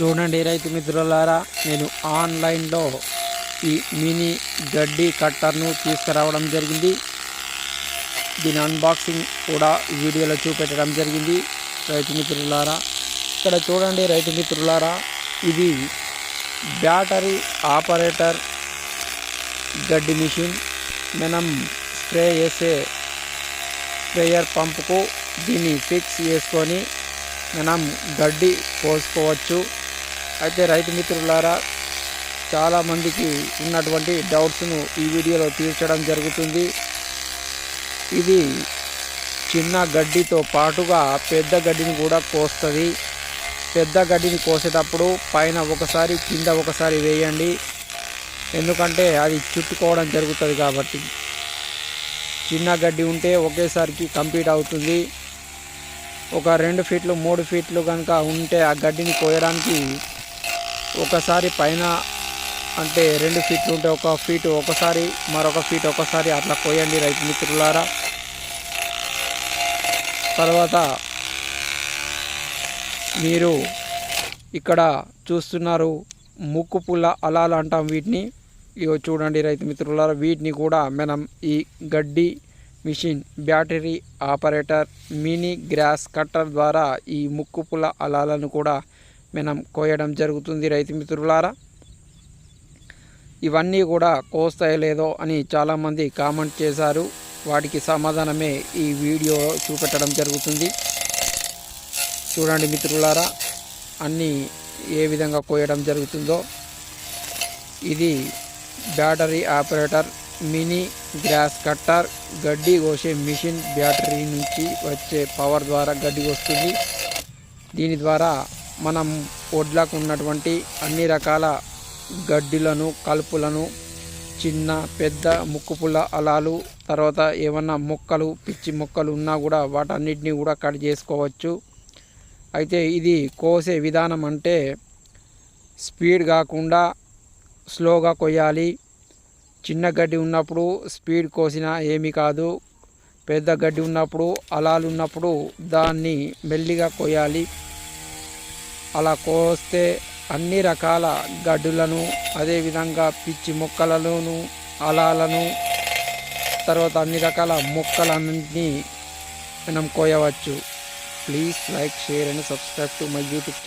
చూడండి రైతు మిత్రులారా నేను ఆన్లైన్లో ఈ మినీ గడ్డి కట్టర్ను తీసుకురావడం జరిగింది. దీని అన్బాక్సింగ్ కూడా వీడియోలో చూపెట్టడం జరిగింది. రైతు మిత్రులారా ఇక్కడ చూడండి రైతు మిత్రులారా ఇది బ్యాటరీ ఆపరేటర్ గడ్డి మిషన్. మనం స్ప్రే చేసే స్ప్రేయర్ పంపుకు దీన్ని ఫిక్స్ చేసుకొని మనం గడ్డి పోసుకోవచ్చు. అయితే రైతు మిత్రులారా చాలామందికి ఉన్నటువంటి డౌట్స్ను ఈ వీడియోలో తీర్చడం జరుగుతుంది. ఇది చిన్న గడ్డితో పాటుగా పెద్ద గడ్డిని కూడా కోస్తుంది. పెద్ద గడ్డిని కోసేటప్పుడు పైన ఒకసారి కింద ఒకసారి వేయండి. ఎందుకంటే అది చుట్టుకోవడం జరుగుతుంది కాబట్టి. చిన్న గడ్డి ఉంటే ఒకేసారికి కంప్లీట్ అవుతుంది. ఒక రెండు ఫీట్లు మూడు ఫీట్లు కనుక ఉంటే ఆ గడ్డిని కోయడానికి ఒకసారి పైన అంటే రెండు ఫీట్లు ఉంటే ఒక ఫీట్ ఒకసారి మరొక ఫీట్ ఒకసారి అట్లా కోయండి రైతు మిత్రులారా. తర్వాత మీరు ఇక్కడ చూస్తున్నారు ముక్కు పుల్ల అలాలు అంటాం వీటిని. ఇగో చూడండి రైతు మిత్రులారా వీటిని కూడా మనం ఈ గడ్డి machine battery operator mini grass cutter ద్వారా ఈ ముక్కు పుల్ల అలాలను కూడా మనం కోయడం జరుగుతుంది రైతు మిత్రులారా. ఇవన్నీ కూడా కోస్తాయో లేదో అని చాలామంది కామెంట్ చేశారు. వాటికి సమాధానమే ఈ వీడియో చూపెట్టడం జరుగుతుంది. చూడండి మిత్రులారా అన్నీ ఏ విధంగా కోయడం జరుగుతుందో. ఇది battery operator mini grass cutter గడ్డి కోసే మిషన్ బ్యాటరీ నుంచి వచ్చే పవర్ ద్వారా గడ్డి వస్తుంది. దీని ద్వారా మనం ఒడ్లకు ఉన్నటువంటి అన్ని రకాల గడ్డిలను కలుపులను చిన్న పెద్ద ముక్కుపుల్ల అలాలు తర్వాత ఏమన్నా మొక్కలు పిచ్చి మొక్కలు ఉన్నా కూడా వాటన్నిటిని కూడా కట్ చేసుకోవచ్చు. అయితే ఇది కోసే విధానం అంటే స్పీడ్ కాకుండా స్లోగా కొయ్యాలి. చిన్న గడ్డి ఉన్నప్పుడు స్పీడ్ కోసినా ఏమీ కాదు. పెద్ద గడ్డి ఉన్నప్పుడు అలాలు ఉన్నప్పుడు దాన్ని మెల్లిగా కొయ్యాలి. అలా కోస్తే అన్ని రకాల గడ్డులను అదేవిధంగా పిచ్చి మొక్కలలోను అలాలను తర్వాత అన్ని రకాల మొక్కలన్నింటినీ మనం కోయవచ్చు. Please like share and subscribe to my YouTube channel